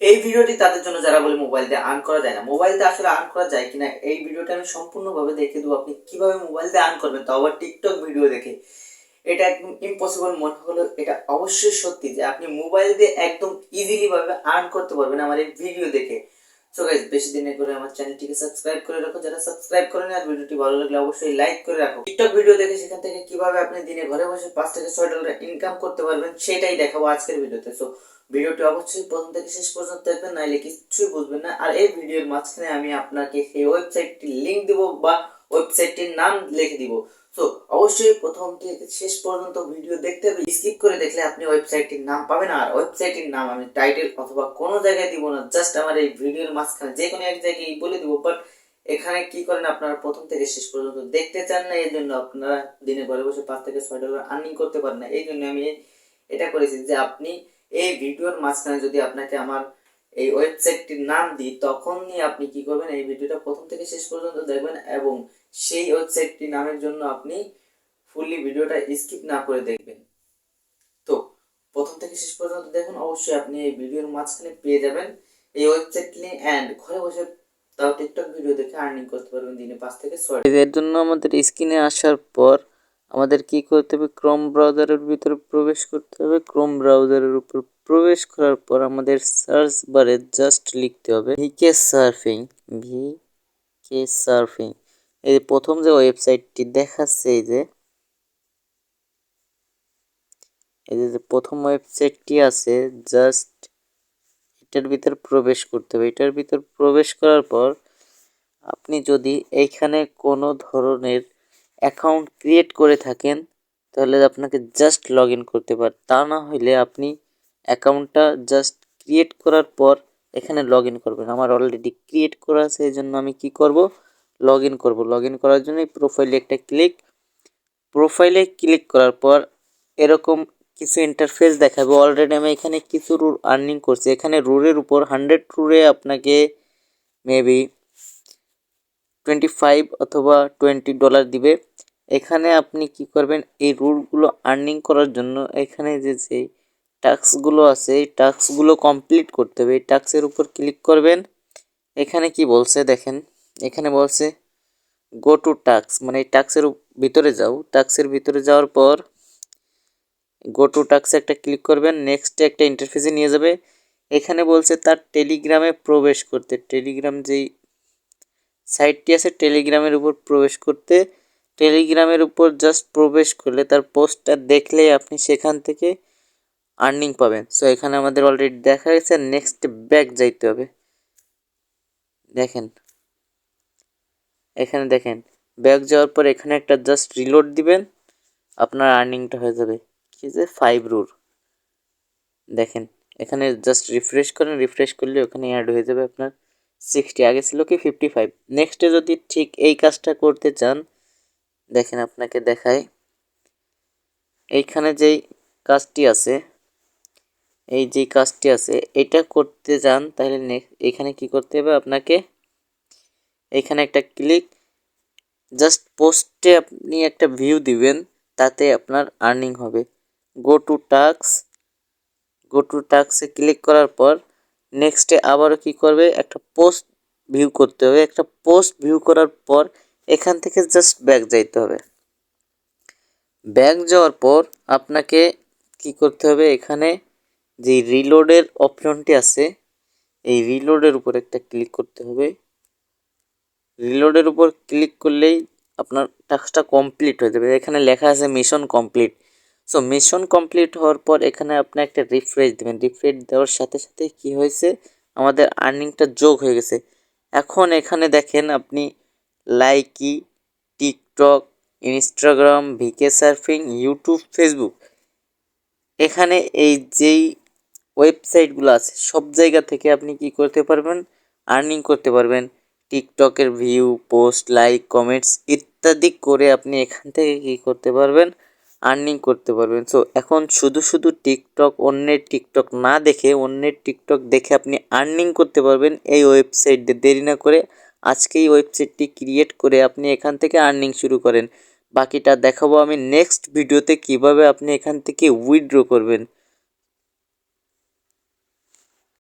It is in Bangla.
এই ভিডিওটি তাদের জন্য যারা বলে মোবাইল দিয়ে আর্ন করা যায় না মোবাইল দিয়ে আসলে আর্ন করা যায় কিনা, এই ভিডিওটা আমি সম্পূর্ণভাবে দেখে দেবো আপনি কীভাবে মোবাইল দিয়ে আর্ন করবেন। তাও আবার টিকটক ভিডিও দেখে, এটা একদম ইম্পসিবল মনে হলো এটা অবশ্যই সত্যি যে আপনি মোবাইল দিয়ে একদম ইজিলিভাবে আর্ন করতে পারবেন আমার এই ভিডিও দেখে। সো গাইজ বেশি দিনে করে আমার চ্যানেলটিকে সাবস্ক্রাইব করে রাখো। যারা সাবস্ক্রাইব করেনি আর ভিডিওটি ভালো লাগলে অবশ্যই লাইক করে রাখো। টিকটক ভিডিও দেখে সেখান থেকে কীভাবে আপনি দিনে ঘরে বসে পাঁচ থেকে ছয় ডলার ইনকাম করতে পারবেন, সেটাই দেখাবো আজকের ভিডিওতে। সো ভিডিওটি অবশ্যই প্রথম থেকে শেষ পর্যন্ত দেখবেন নাইলে কিছুই বুঝবেন না। আর এই ভিডিওর মাঝখানে আমি আপনাকে সেই ওয়েবসাইটটির লিঙ্ক দেবো বা ওয়েবসাইটটির নাম লিখে দিব। তো অবশ্যই প্রথম থেকে শেষ পর্যন্ত ভিডিও দেখতে হবে স্কিপ করে দেখলে আপনি ওয়েবসাইটটির নাম পাবেন আর ওয়েবসাইটটির নাম আমি টাইটেল অথবা কোনো জায়গায় দিব না জাস্ট আমার এই ভিডিওর মাঝখানে যে কোনো এক জায়গায় বলে দিব বাট এখানে কি করেন আপনারা প্রথম থেকে শেষ পর্যন্ত দেখতে চান না, এই জন্য আপনারা দিনে ঘরে বসে পাঁচ থেকে ছয় ডলার আর্নিং করতে পারেন না, এই জন্য আমি এটা করেছি যে আপনি এই ভিডিওর মাঝখানে যদি আপনাকে আমার এই ওয়েবসাইটটির নাম দিই তখনই আপনি কি করবেন, এই ভিডিওটা প্রথম থেকে শেষ পর্যন্ত দেখবেন এবং সেই ওয়েবসাইটটি নামের জন্য আপনি ফুললি ভিডিওটা স্কিপ না করে দেখবেন। তো, প্রথম থেকে শেষ পর্যন্ত দেখুন, অবশ্যই আপনি এই ভিডিওর মাঝখানে পেয়ে যাবেন। এই ওয়েবসাইট লিঙ্ক অ্যান্ড ঘরে বসে তাও টিকটক ভিডিও দেখে আর্নিং করতে পারবেন দিনে পাঁচ থেকে ছয়। এর জন্য আমাদের স্ক্রিনে আসার পর আমাদের কি করতে হবে? ক্রোম ব্রাউজারের ভিতরে প্রবেশ করতে হবে। ক্রোম ব্রাউজারের উপর প্রবেশ করার পর আমাদের সার্চ বারে জাস্ট লিখতে হবে। VK surfing V K surfing এই যে প্রথম যে ওয়েবসাইটটি দেখাচ্ছে এই যে এই যে প্রথম ওয়েবসাইটটি আছে, জাস্ট এটার ভিতর প্রবেশ করতে হবে। এটার ভিতর প্রবেশ করার পর আপনি যদি এইখানে কোনো ধরনের অ্যাকাউন্ট ক্রিয়েট করে থাকেন, তাহলে আপনাকে জাস্ট লগ ইন করতে পার, তা না হলে আপনি অ্যাকাউন্টটা জাস্ট ক্রিয়েট করার পর এখানে লগ ইন করবেন। আমার অলরেডি ক্রিয়েট করা আছে, এই জন্য আমি কি করব? লগ ইন করব। লগ ইন করার জন্য এই প্রোফাইলে একটা ক্লিক প্রোফাইলে ক্লিক করার পর এরকম কিছু ইন্টারফেস দেখাবে। অলরেডি আমি এখানে কিছু রুল আর্নিং করছি। এখানে রুলের উপর হান্ড্রেড রুলে আপনাকে মেবি টোয়েন্টি ফাইভ অথবা টোয়েন্টি ডলার দিবে। এখানে আপনি কি করবেন? এই রুলগুলো আর্নিং করার জন্য এখানে যে যে টাস্কগুলো আছে, এই টাস্কগুলো কমপ্লিট করতে হবে। এই টাস্কের উপর ক্লিক করবেন। এখানে কি বলছে দেখেন। এখানে বলছে গো টু টাক্স মানে এই টাস্কের ভিতরে যাও। টাক্সের ভিতরে যাওয়ার পর গো টু টাস্কে একটা ক্লিক করবেন নেক্সটে একটা ইন্টারফেসে নিয়ে যাবে। এখানে বলছে তার টেলিগ্রামে প্রবেশ করতে। টেলিগ্রাম যেই সাইটটি আছে টেলিগ্রামের উপর প্রবেশ করতে। টেলিগ্রামের উপর জাস্ট প্রবেশ করলে তার পোস্টটা দেখলেই আপনি সেখান থেকে আর্নিং পাবেন। সো এখানে আমাদের অলরেডি দেখা গেছে নেক্সট ব্যাক যাইতে হবে। দেখেন। এখানে দেখেন ব্যাক যাওয়ার পর এখানে একটা জাস্ট রিলোড দিবেন, আপনার আর্নিংটা হয়ে যাবে। কি যে ফাইভ রুর দেখেন, এখানে জাস্ট রিফ্রেশ করেন রিফ্রেশ করলে ওখানে অ্যাড হয়ে যাবে আপনার সিক্সটি আগে ছিল কি ফিফটি ফাইভ নেক্সটে যদি ঠিক এই কাজটা করতে চান, দেখেন আপনাকে দেখায়, এইখানে যেই কাজটি আছে, এই যে কাজটি আছে, এটা করতে যান তাহলে এখানে কি করতে হবে আপনাকে এখানে একটা ক্লিক জাস্ট পোস্টে আপনি একটা ভিউ দিবেন, তাতে আপনার আর্নিং হবে। Go to tasks go to টাক্সে click করার পর নেক্সটে আবারও কি করবে? একটা পোস্ট ভিউ করতে হবে। একটা পোস্ট ভিউ করার পর এখান থেকে জাস্ট ব্যাক যাইতে হবে। ব্যাক যাওয়ার পর আপনাকে কি করতে হবে? এখানে যে রিলোডের অপশনটি আছে, এই রিলোডের উপর একটা ক্লিক করতে হবে। রিলোডের উপর ক্লিক করলেই আপনার টাস্কটা কমপ্লিট হয়ে যাবে। এখানে লেখা আছে mission complete so mission complete হওয়ার পর এখানে আপনি একটা রিফ্রেশ দেবেন। রিফ্রেশ দেওয়ার সাথে সাথে কি হয়েছে? আমাদের আর্নিংটা যোগ হয়ে গেছে। এখন এখানে দেখেন আপনি Likee TikTok Instagram VK surfing YouTube Facebook এখানে এই যেই ওয়েবসাইটগুলো আছে, সব জায়গা থেকে আপনি কি করতে পারবেন? আর্নিং করতে পারবেন। টিকটকের ভিউ, পোস্ট, লাইক, কমেন্টস ইত্যাদি করে আপনি এখান থেকে কি করতে পারবেন? আর্নিং করতে পারবেন। সো এখন শুধু শুধু টিকটক, অন্যের টিকটক না দেখে, অন্যের টিকটক দেখে আপনি আর্নিং করতে পারবেন এই ওয়েবসাইট। দেরি না করে আজকেই ওয়েবসাইটটি ক্রিয়েট করে আপনি এখান থেকে আর্নিং শুরু করেন। বাকিটা দেখাবো আমি নেক্সট ভিডিওতে কীভাবে আপনি এখান থেকে উইথড্র করবেন।